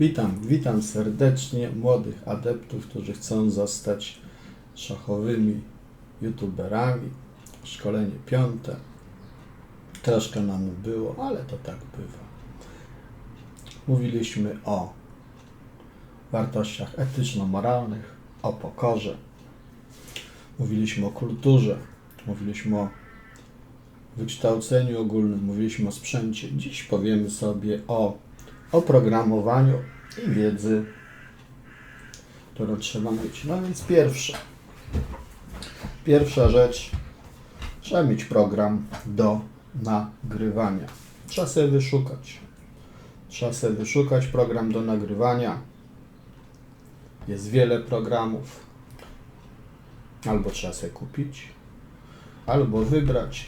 Witam, witam serdecznie młodych adeptów, którzy chcą zostać szachowymi youtuberami. Szkolenie piąte. Troszkę nam było, ale to tak bywa. Mówiliśmy o wartościach etyczno-moralnych, o pokorze. Mówiliśmy o kulturze, mówiliśmy o wykształceniu ogólnym, mówiliśmy o sprzęcie. Dziś powiemy sobie o oprogramowaniu i wiedzy, którą trzeba mieć. No więc pierwsze. Pierwsza rzecz, trzeba mieć program do nagrywania. Trzeba sobie wyszukać. Trzeba sobie wyszukać program do nagrywania. Jest wiele programów. Albo trzeba sobie kupić, albo wybrać.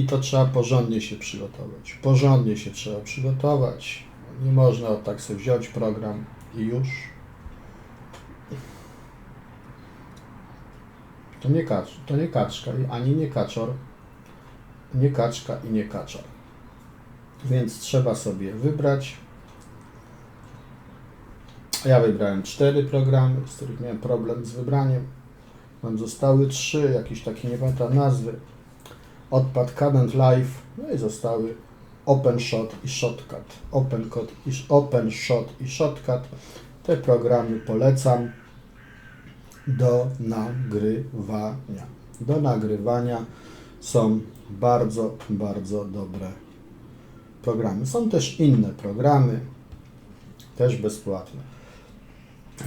I to trzeba porządnie się przygotować. Porządnie się trzeba przygotować. Nie można tak sobie wziąć program i już. To nie, kacz, to nie kaczka, ani nie kaczor. Nie kaczka i nie kaczor. Więc trzeba sobie wybrać. Ja wybrałem cztery programy, z których miałem problem z wybraniem. Nam zostały trzy, jakieś takie nie pamiętam nazwy odpadł Current Live, no i zostały OpenShot i Shotcut. OpenCode i OpenShot i Shotcut. Te programy polecam do nagrywania. Do nagrywania są bardzo, bardzo dobre programy. Są też inne programy, też bezpłatne.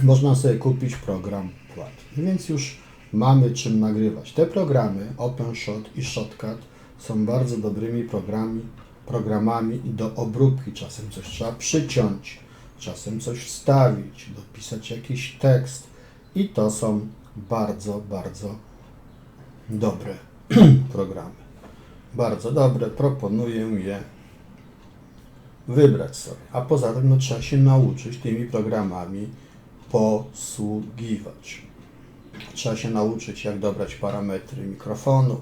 Można sobie kupić program płatny, więc już mamy czym nagrywać. Te programy OpenShot i Shotcut są bardzo dobrymi programami, programami do obróbki. Czasem coś trzeba przyciąć, czasem coś wstawić, dopisać jakiś tekst i to są bardzo, bardzo dobre programy. Bardzo dobre, proponuję je wybrać sobie. A poza tym no, trzeba się nauczyć tymi programami posługiwać. Trzeba się nauczyć, jak dobrać parametry mikrofonu,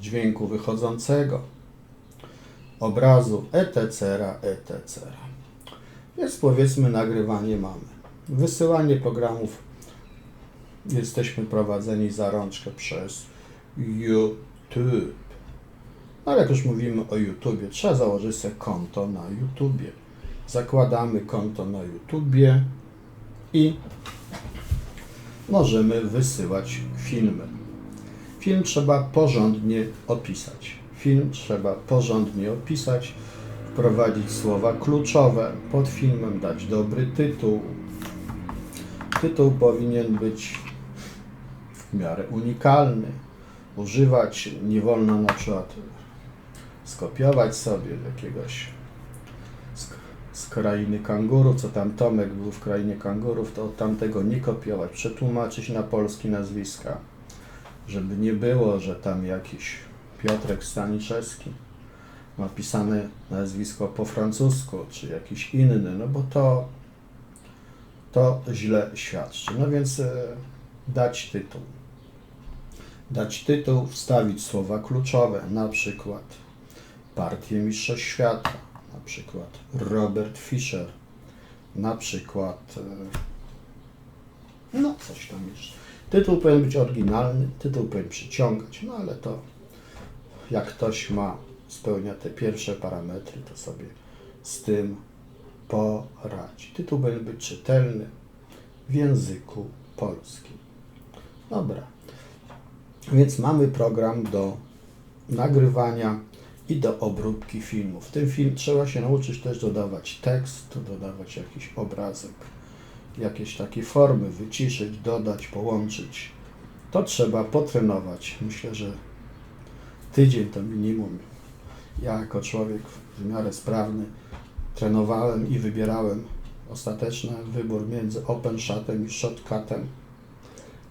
dźwięku wychodzącego, obrazu, etc., etc. Więc powiedzmy, nagrywanie mamy. Wysyłanie programów jesteśmy prowadzeni za rączkę przez YouTube. Ale jak już mówimy o YouTubie, trzeba założyć sobie konto na YouTubie. Zakładamy konto na YouTubie i możemy wysyłać filmy. Film trzeba porządnie opisać. Film trzeba porządnie opisać, wprowadzić słowa kluczowe, pod filmem dać dobry tytuł. Tytuł powinien być w miarę unikalny. Używać nie wolno na przykład skopiować sobie jakiegoś z krainy kangurów, co tam Tomek był w krainie kangurów, to od tamtego nie kopiować, przetłumaczyć na polski nazwiska, żeby nie było, że tam jakiś Piotrek Staniszewski ma pisane nazwisko po francusku, czy jakiś inny, no bo to, to źle świadczy. No więc e, dać tytuł. Dać tytuł, wstawić słowa kluczowe, na przykład Partię Mistrzostw Świata, przykład Robert Fischer, na przykład e, no coś tam jeszcze. Tytuł powinien być oryginalny, tytuł powinien przyciągać, no ale to jak ktoś ma, spełnia te pierwsze parametry, to sobie z tym poradzi. Tytuł powinien być czytelny w języku polskim. Dobra. Więc mamy program do nagrywania i do obróbki filmu. W tym film trzeba się nauczyć też dodawać tekst, dodawać jakiś obrazek, jakieś takie formy, wyciszyć, dodać, połączyć. To trzeba potrenować. Myślę, że tydzień to minimum. Ja jako człowiek w miarę sprawny trenowałem i wybierałem ostateczny wybór między OpenShotem i Shotcutem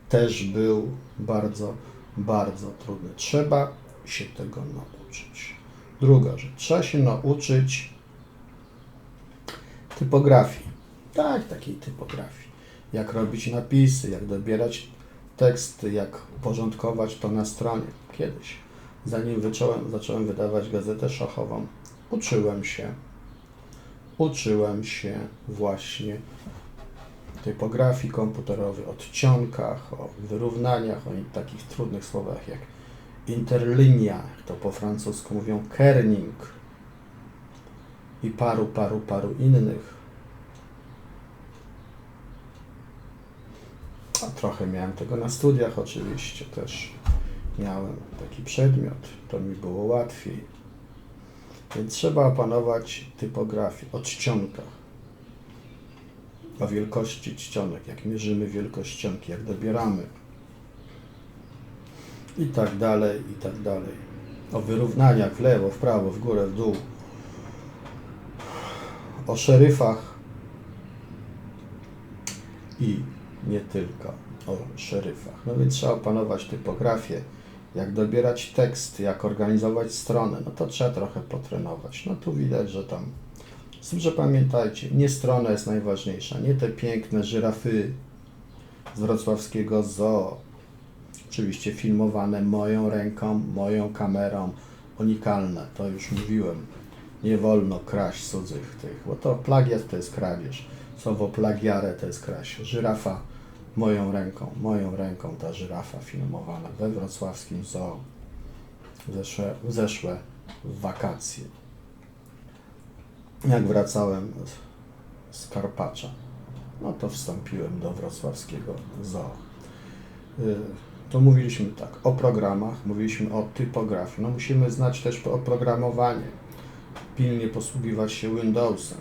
też był bardzo, bardzo trudny. Trzeba się tego nauczyć. Druga rzecz. Trzeba się nauczyć typografii. Tak, takiej typografii. Jak robić napisy, jak dobierać teksty, jak porządkować to na stronie. Kiedyś, zanim zacząłem, zacząłem wydawać gazetę szachową, uczyłem się uczyłem się właśnie typografii komputerowej, o czcionkach, o wyrównaniach, o takich trudnych słowach jak interlinia, to po francusku mówią kerning i paru, paru, paru innych. A trochę miałem tego na studiach oczywiście też. Miałem taki przedmiot, to mi było łatwiej. Więc trzeba opanować typografię o czcionkach, o wielkości czcionek, jak mierzymy wielkość czcionki, jak dobieramy i tak dalej, i tak dalej. O wyrównaniach w lewo, w prawo, w górę, w dół. O szeryfach i nie tylko o szeryfach. No więc trzeba opanować typografię, jak dobierać tekst, jak organizować stronę, no to trzeba trochę potrenować. No tu widać, że tam. Z tym, że pamiętajcie, nie strona jest najważniejsza, nie te piękne żyrafy z wrocławskiego zoo. Oczywiście filmowane moją ręką, moją kamerą, unikalne, to już mówiłem. Nie wolno kraść cudzych tych, bo to plagiat to jest kradzież. Słowo plagiare to jest kraść. Żyrafa moją ręką, moją ręką ta żyrafa filmowana we wrocławskim zoo zeszłe, zeszłe wakacje. Jak wracałem z, Karpacza, no to wstąpiłem do wrocławskiego zoo. To mówiliśmy tak o programach, mówiliśmy o typografii. No musimy znać też oprogramowanie, pilnie posługiwać się Windowsem,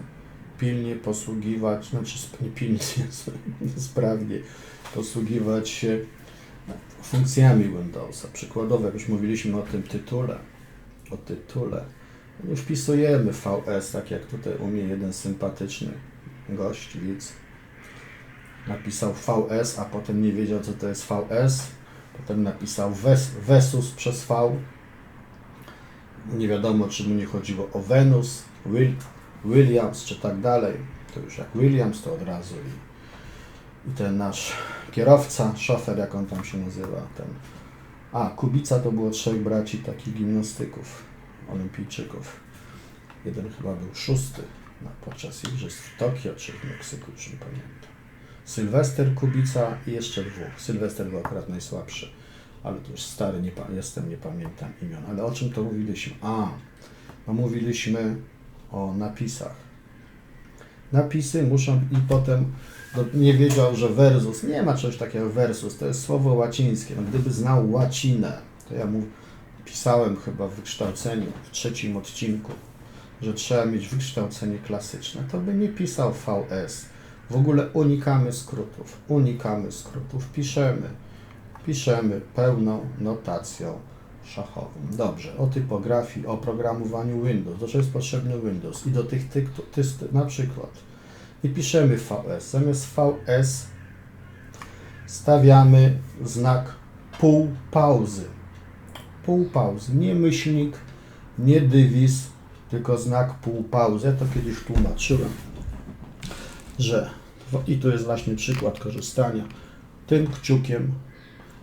pilnie posługiwać, znaczy nie pilnie, sprawnie posługiwać się funkcjami Windowsa. Przykładowo, jak już mówiliśmy o tym tytule, o tytule, nie wpisujemy VS, tak jak tutaj u mnie jeden sympatyczny gość, widz, napisał VS, a potem nie wiedział, co to jest VS, potem napisał Ves, Vesus przez V, nie wiadomo, czy mu nie chodziło o Venus, Will, Williams, czy tak dalej, to już jak Williams, to od razu i, i ten nasz kierowca, szofer, jak on tam się nazywa, ten, a, Kubica to było trzech braci takich gimnastyków, olimpijczyków, jeden chyba był szósty na, podczas igrzysk w Tokio, czy w Meksyku, już nie pamiętam. Sylwester Kubica i jeszcze dwóch. Sylwester był akurat najsłabszy, ale to już stary nie, jestem, nie pamiętam imion. Ale o czym to mówiliśmy? A, no mówiliśmy o napisach. Napisy muszą i potem no, nie wiedział, że versus, nie ma czegoś takiego versus, to jest słowo łacińskie. No, gdyby znał łacinę, to ja mu pisałem chyba w wykształceniu, w trzecim odcinku, że trzeba mieć wykształcenie klasyczne, to by nie pisał VS. W ogóle unikamy skrótów, unikamy skrótów, piszemy, piszemy pełną notacją szachową. Dobrze, o typografii, o programowaniu Windows, do czego jest potrzebny Windows i do tych tych, tych na przykład i piszemy VS. Zamiast VS stawiamy znak pół pauzy. Pół pauzy, nie myślnik, nie dywis, tylko znak pół pauzy. Ja to kiedyś tłumaczyłem, że i tu jest właśnie przykład korzystania. Tym kciukiem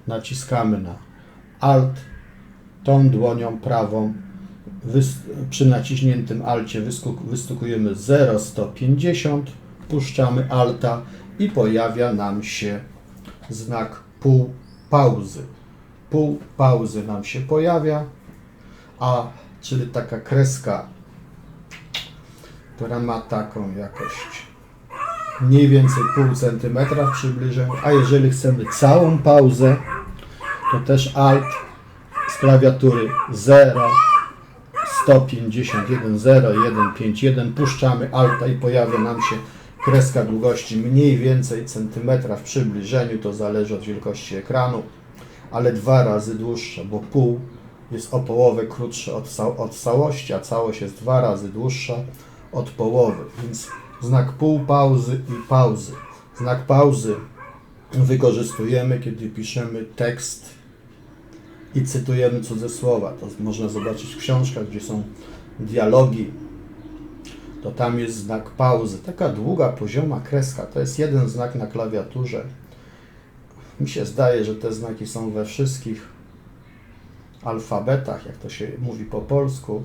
naciskamy na Alt, tą dłonią prawą przy naciśniętym alcie wystukujemy 0,150, puszczamy alta i pojawia nam się znak pół pauzy. Pół pauzy nam się pojawia, a czyli taka kreska, która ma taką jakość mniej więcej pół centymetra w przybliżeniu, a jeżeli chcemy całą pauzę, to też alt z klawiatury 0 151 0 1 5 1 puszczamy alta i pojawia nam się kreska długości mniej więcej centymetra w przybliżeniu, to zależy od wielkości ekranu, ale dwa razy dłuższa, bo pół jest o połowę krótsze od, od całości, a całość jest dwa razy dłuższa od połowy, więc znak pół pauzy i pauzy. Znak pauzy wykorzystujemy, kiedy piszemy tekst i cytujemy cudze słowa. To można zobaczyć w książkach, gdzie są dialogi. To tam jest znak pauzy. Taka długa, pozioma kreska. To jest jeden znak na klawiaturze. Mi się zdaje, że te znaki są we wszystkich alfabetach, jak to się mówi po polsku,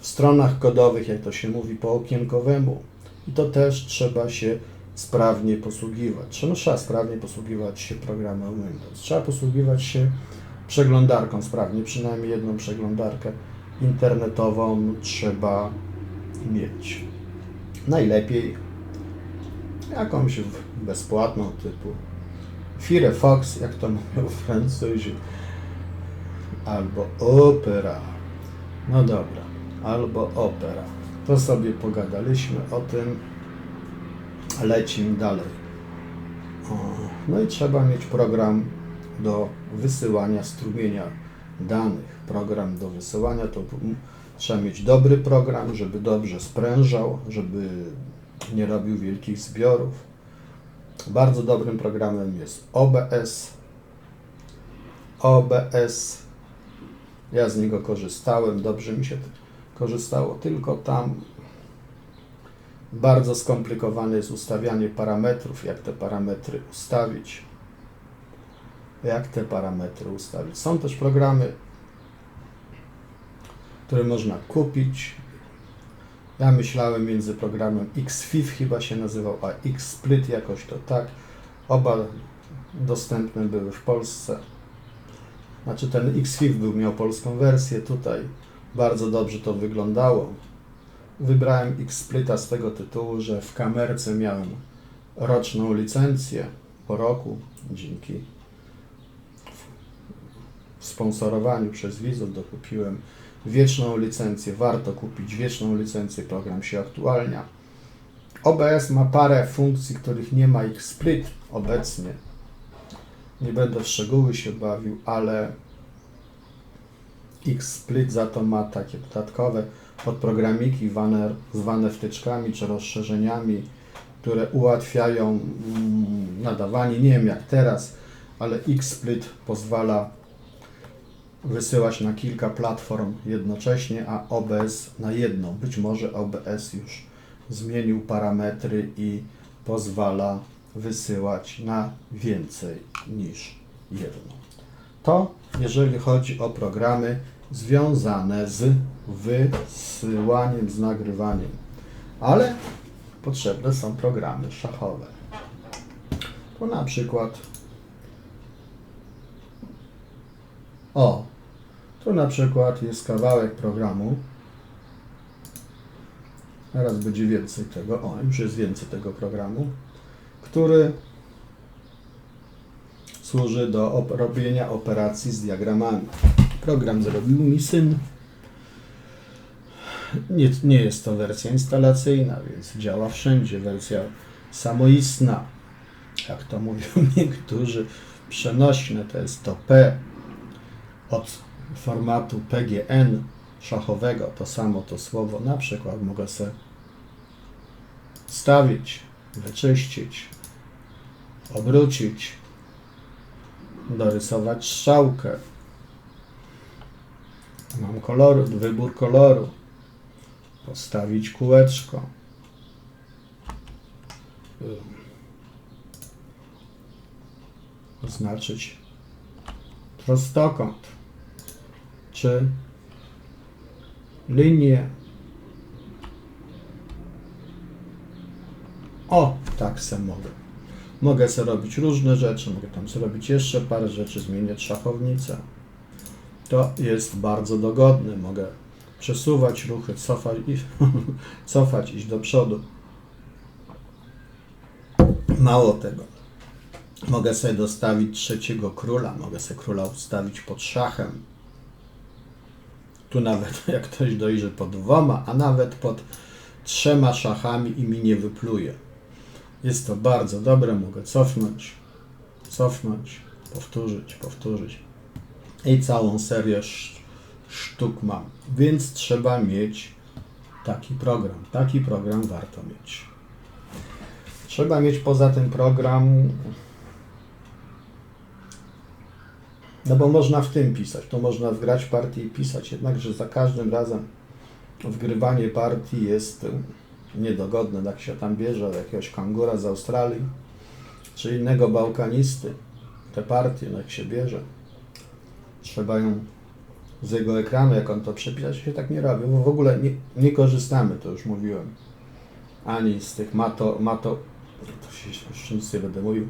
w stronach kodowych, jak to się mówi po okienkowemu. I to też trzeba się sprawnie posługiwać. Trzeba, sprawnie posługiwać się programem Windows. Trzeba posługiwać się przeglądarką sprawnie, przynajmniej jedną przeglądarkę internetową trzeba mieć. Najlepiej jakąś bezpłatną typu Firefox, jak to mówią Francuzi, albo Opera. No dobra, albo Opera. To sobie pogadaliśmy o tym. Lecimy dalej. No i trzeba mieć program do wysyłania strumienia danych. Program do wysyłania to trzeba mieć dobry program, żeby dobrze sprężał, żeby nie robił wielkich zbiorów. Bardzo dobrym programem jest OBS. OBS. Ja z niego korzystałem, dobrze mi się korzystało, tylko tam bardzo skomplikowane jest ustawianie parametrów, jak te parametry ustawić. Jak te parametry ustawić. Są też programy, które można kupić. Ja myślałem między programem XFIF chyba się nazywał, a XSplit jakoś to tak. Oba dostępne były w Polsce. Znaczy ten XFIF był, miał polską wersję tutaj. Bardzo dobrze to wyglądało. Wybrałem Xsplita z tego tytułu, że w kamerce miałem roczną licencję po roku dzięki sponsorowaniu przez Widzów dokupiłem wieczną licencję. Warto kupić wieczną licencję, program się aktualnia. OBS ma parę funkcji, których nie ma XSplit obecnie. Nie będę w szczegóły się bawił, ale XSplit za to ma takie dodatkowe podprogramiki zwane, zwane wtyczkami czy rozszerzeniami, które ułatwiają mm, nadawanie. Nie wiem jak teraz, ale XSplit pozwala wysyłać na kilka platform jednocześnie, a OBS na jedną. Być może OBS już zmienił parametry i pozwala wysyłać na więcej niż jedną. To jeżeli chodzi o programy związane z wysyłaniem, z nagrywaniem. Ale potrzebne są programy szachowe. To na przykład o, tu na przykład jest kawałek programu. Teraz będzie więcej tego. O, już jest więcej tego programu, który służy do op robienia operacji z diagramami. Program zrobił mi syn. Nie, nie jest to wersja instalacyjna, więc działa wszędzie. Wersja samoistna, jak to mówią niektórzy, przenośne to jest to P od formatu PGN szachowego, to samo to słowo, na przykład mogę sobie stawić, wyczyścić, obrócić, dorysować strzałkę. Mam kolor, wybór koloru, postawić kółeczko. Oznaczyć prostokąt czy linię. O, tak se mogę. Mogę sobie robić różne rzeczy, mogę tam sobie robić jeszcze parę rzeczy, zmieniać szachownicę. To jest bardzo dogodne. Mogę przesuwać ruchy, cofać, i, cofać iść do przodu. Mało tego. Mogę sobie dostawić trzeciego króla, mogę sobie króla ustawić pod szachem. Tu nawet jak ktoś dojrzy pod dwoma, a nawet pod trzema szachami i mi nie wypluje. Jest to bardzo dobre, mogę cofnąć, cofnąć, powtórzyć, powtórzyć. I całą serię sztuk mam. Więc trzeba mieć taki program. Taki program warto mieć. Trzeba mieć poza tym program No bo można w tym pisać, to można wgrać partię i pisać, jednakże za każdym razem wgrywanie partii jest niedogodne, tak się tam bierze jakiegoś kangura z Australii, czy innego bałkanisty, te partie, no jak się bierze, trzeba ją z jego ekranu, jak on to przepisać, się tak nie robi, bo w ogóle nie, nie korzystamy, to już mówiłem, ani z tych mato, mato to się już nic nie będę mówił.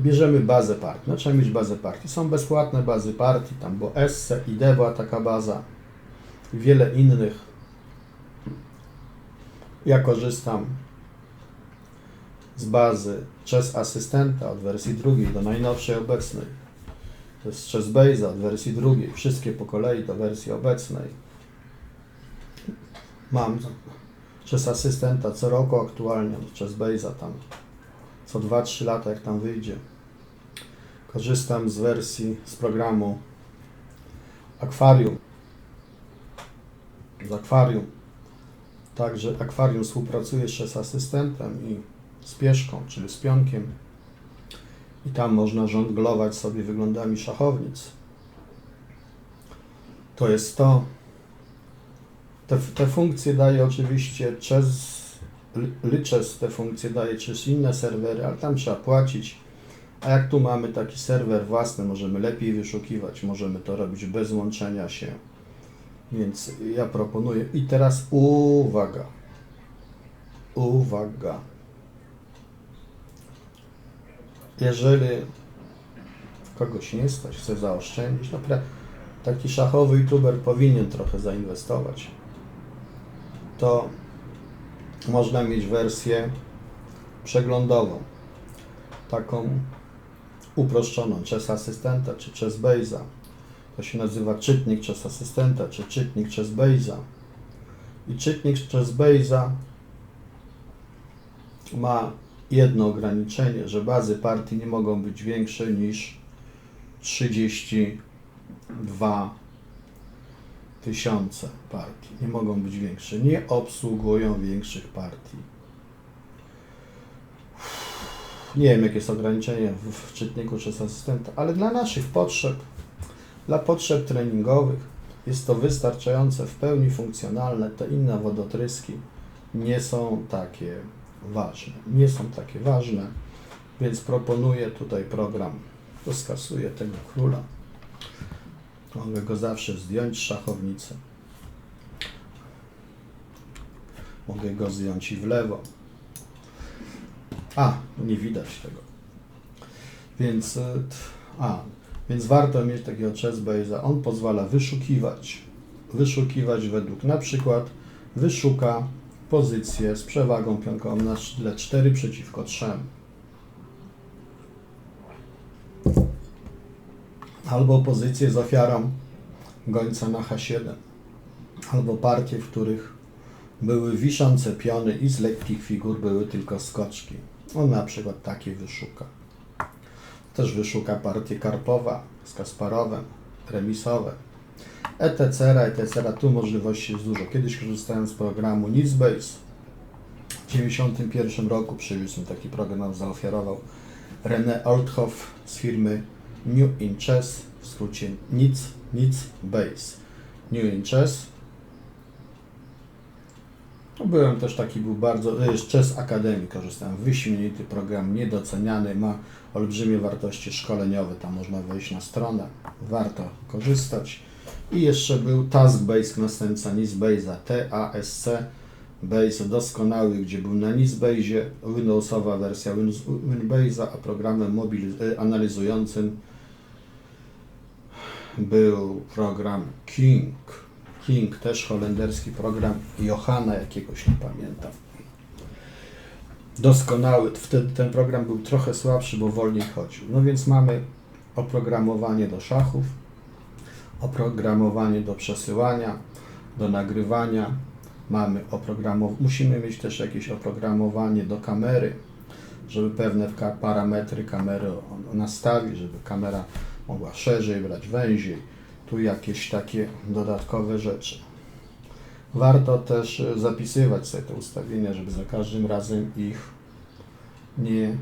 Bierzemy bazę partii. No trzeba mieć bazę partii. Są bezpłatne bazy partii, tam było Esse, ID była taka baza wiele innych. Ja korzystam z bazy Chess Asystenta od wersji drugiej do najnowszej obecnej. To jest Chess Base'a od wersji drugiej. Wszystkie po kolei do wersji obecnej. Mam Chess Asystenta co roku aktualnie, Chess Base'a tam co 2-3 lata jak tam wyjdzie. Korzystam z wersji, z programu Aquarium. Z Aquarium. Także Aquarium współpracuje jeszcze z asystentem i z pieszką, czyli z pionkiem. I tam można żonglować sobie wyglądami szachownic. To jest to. Te, te funkcje daje oczywiście Chess, Lichess te funkcje daje czy inne serwery, ale tam trzeba płacić. A jak tu mamy taki serwer własny, możemy lepiej wyszukiwać, możemy to robić bez łączenia się. Więc ja proponuję. I teraz uwaga. Uwaga. Jeżeli kogoś nie stać, chce zaoszczędzić, no taki szachowy youtuber powinien trochę zainwestować. To można mieć wersję przeglądową, taką uproszczoną, Chess Asystenta czy Chess Base'a. To się nazywa czytnik Chess Asystenta czy czytnik Chess Base'a. I czytnik Chess Base'a ma jedno ograniczenie, że bazy partii nie mogą być większe niż 32 tysiące partii. Nie mogą być większe. Nie obsługują większych partii. Nie wiem, jakie jest ograniczenie w, czytniku czy z asystenta, ale dla naszych potrzeb, dla potrzeb treningowych jest to wystarczające, w pełni funkcjonalne. Te inne wodotryski nie są takie ważne. Nie są takie ważne, więc proponuję tutaj program. To skasuję tego króla. Mogę go zawsze zdjąć z szachownicy. Mogę go zdjąć i w lewo. A, nie widać tego. Więc, e, a, więc warto mieć takiego chessbase'a. On pozwala wyszukiwać, wyszukiwać według na przykład wyszuka pozycję z przewagą pionkową na tle 4 przeciwko 3. Albo pozycję z ofiarą gońca na H7. Albo partie, w których były wiszące piony i z lekkich figur były tylko skoczki. On na przykład takie wyszuka. Też wyszuka partię karpowa z Kasparowem, remisowe, etc., etc. Tu możliwości jest dużo. Kiedyś korzystałem z programu Nizbase. W 1991 roku przywiózł taki program, nam zaoferował René Althoff z firmy New in Chess, w skrócie NIC, NIC Base. New in Chess. No byłem też taki, był bardzo, to jest Chess Academy, korzystałem, wyśmienity program, niedoceniany, ma olbrzymie wartości szkoleniowe, tam można wejść na stronę, warto korzystać. I jeszcze był Task Base, następca Nizbase'a, TASC Base doskonały, gdzie był na Nizbase'ie Windowsowa wersja Win- Winbase'a, a programem y, analizującym był program King. King, też holenderski program Johanna jakiegoś, nie pamiętam. Doskonały. Wtedy ten program był trochę słabszy, bo wolniej chodził. No więc mamy oprogramowanie do szachów, oprogramowanie do przesyłania, do nagrywania. Mamy oprogramowanie, musimy mieć też jakieś oprogramowanie do kamery, żeby pewne parametry kamery nastawić, żeby kamera mogła szerzej brać, węziej. Tu jakieś takie dodatkowe rzeczy. Warto też e, zapisywać sobie te ustawienia, żeby za każdym razem ich nie,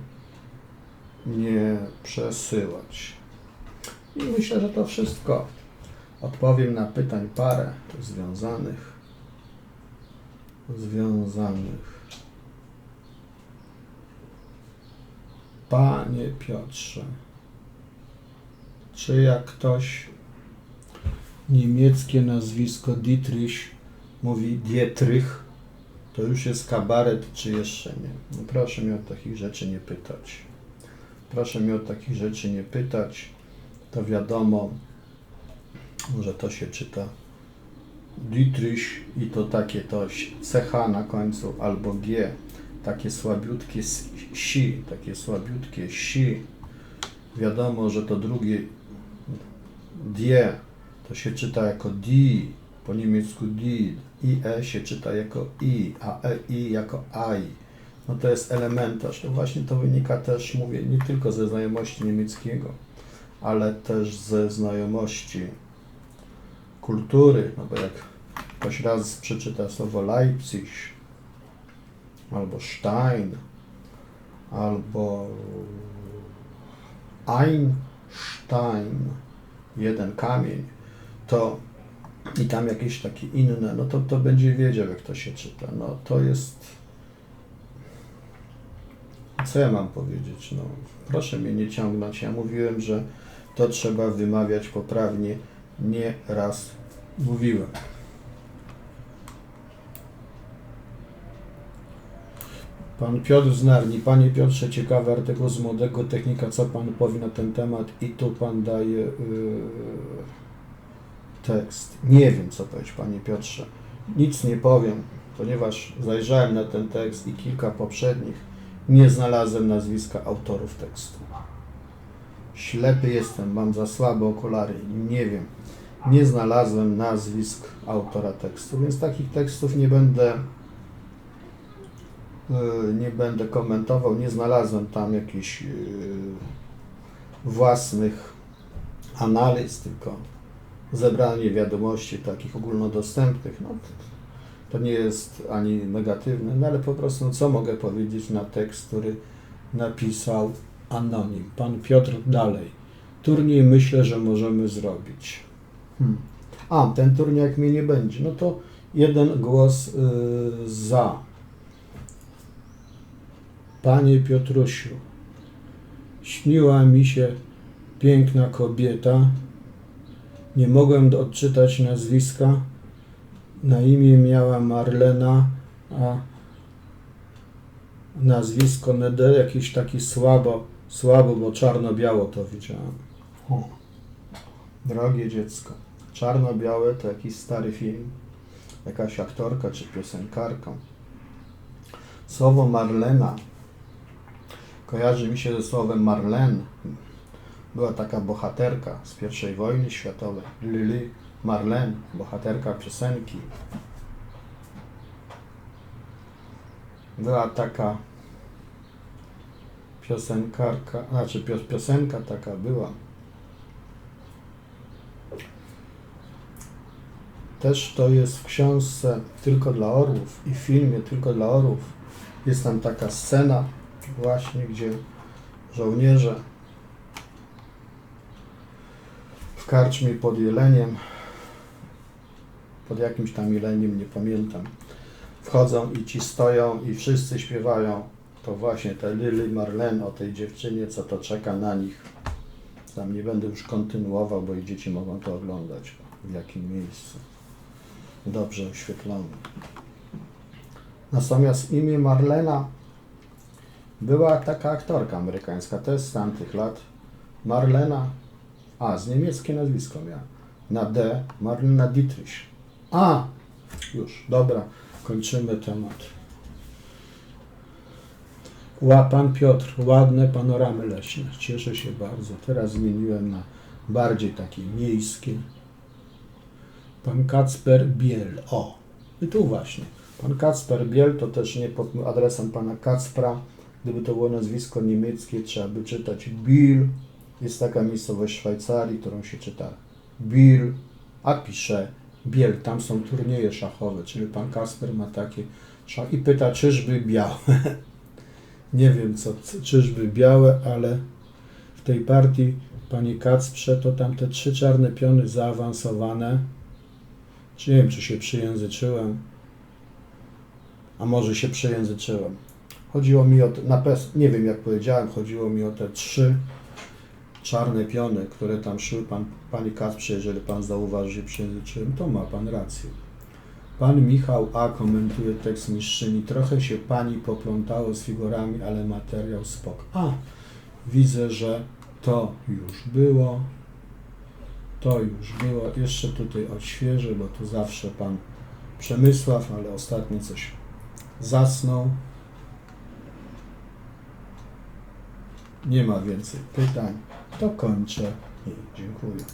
nie przesyłać. I myślę, że to wszystko. Odpowiem na pytań parę związanych. Związanych. Panie Piotrze, czy jak ktoś niemieckie nazwisko Dietrich mówi Dietrich, to już jest kabaret, czy jeszcze nie. No proszę mnie o takich rzeczy nie pytać. Proszę mnie o takich rzeczy nie pytać. To wiadomo, że to się czyta Dietrich i to takie to CH na końcu albo G. Takie słabiutkie si, takie słabiutkie si. Wiadomo, że to drugie die to się czyta jako di, po niemiecku di, i e się czyta jako i, a e i jako ai. No to jest elementarz. To właśnie to wynika też, mówię, nie tylko ze znajomości niemieckiego, ale też ze znajomości kultury, no bo jak ktoś raz przeczyta słowo Leipzig, albo Stein, albo Einstein, jeden kamień, to i tam jakieś takie inne, no to, to będzie wiedział, jak to się czyta. No to jest. Co ja mam powiedzieć? No, proszę mnie nie ciągnąć. Ja mówiłem, że to trzeba wymawiać poprawnie. Nie raz mówiłem. Pan Piotr z Narni. Panie Piotrze, ciekawy artykuł z Młodego Technika. Co Pan powie na ten temat? I tu Pan daje yy, tekst. Nie wiem, co powiedzieć, Panie Piotrze. Nic nie powiem, ponieważ zajrzałem na ten tekst i kilka poprzednich. Nie znalazłem nazwiska autorów tekstu. Ślepy jestem, mam za słabe okulary, nie wiem. Nie znalazłem nazwisk autora tekstu, więc takich tekstów nie będę yy, nie będę komentował, nie znalazłem tam jakichś yy, własnych analiz, tylko zebranie wiadomości takich ogólnodostępnych. No, to nie jest ani negatywne, no ale po prostu no, co mogę powiedzieć na tekst, który napisał anonim. Pan Piotr dalej. Turniej myślę, że możemy zrobić. Hmm. A, ten turniej jak mnie nie będzie, no to jeden głos yy, za. Panie Piotrusiu, śniła mi się piękna kobieta. Nie mogłem odczytać nazwiska. Na imię miała Marlena, a nazwisko Nede jakiś taki słabo, słabo, bo czarno-biało to widziałem. O, drogie dziecko. Czarno-białe to jakiś stary film. Jakaś aktorka czy piosenkarka. Słowo Marlena kojarzy mi się ze słowem Marlene. Była taka bohaterka z I wojny światowej, Lily Marlene, bohaterka piosenki. Była taka piosenkarka, znaczy pios- piosenka taka była. Też to jest w książce Tylko dla Orłów i w filmie Tylko dla Orłów. Jest tam taka scena właśnie, gdzie żołnierze w karczmie pod Jeleniem, pod jakimś tam Jeleniem, nie pamiętam, wchodzą i ci stoją i wszyscy śpiewają to właśnie te Lily Marlene o tej dziewczynie, co to czeka na nich. Tam nie będę już kontynuował, bo i dzieci mogą to oglądać w jakim miejscu. Dobrze oświetlone. Natomiast imię Marlena była taka aktorka amerykańska, też z tamtych lat. Marlena, a z niemieckie nazwisko miała. Na D, Marlena Dietrich. A, już, dobra, kończymy temat. Ła, pan Piotr, ładne panoramy leśne. Cieszę się bardzo. Teraz zmieniłem na bardziej takie miejskie. Pan Kacper Biel. O, i tu właśnie. Pan Kacper Biel to też nie pod adresem pana Kacpra. Gdyby to było nazwisko niemieckie, trzeba by czytać Biel. Jest taka miejscowość w Szwajcarii, którą się czyta Biel, a pisze Biel. Tam są turnieje szachowe, czyli pan Kasper ma takie szach i pyta, czyżby białe. Nie wiem, co, czyżby białe, ale w tej partii, panie Kacprze, to tam te trzy czarne piony zaawansowane. Czy nie wiem, czy się przyjęzyczyłem, a może się przejęzyczyłem. Chodziło mi o, te, na pes, nie wiem jak powiedziałem, chodziło mi o te trzy czarne piony, które tam szły. Pan, panie Kacprze, jeżeli pan zauważy, przejęzyczyłem, to ma pan rację. Pan Michał A. komentuje tekst mistrzyni. Trochę się pani poplątało z figurami, ale materiał spok. A, widzę, że to już było. To już było. Jeszcze tutaj odświeżę, bo tu zawsze pan Przemysław, ale ostatnio coś zasnął. Nie ma więcej pytań. To kończę i dziękuję.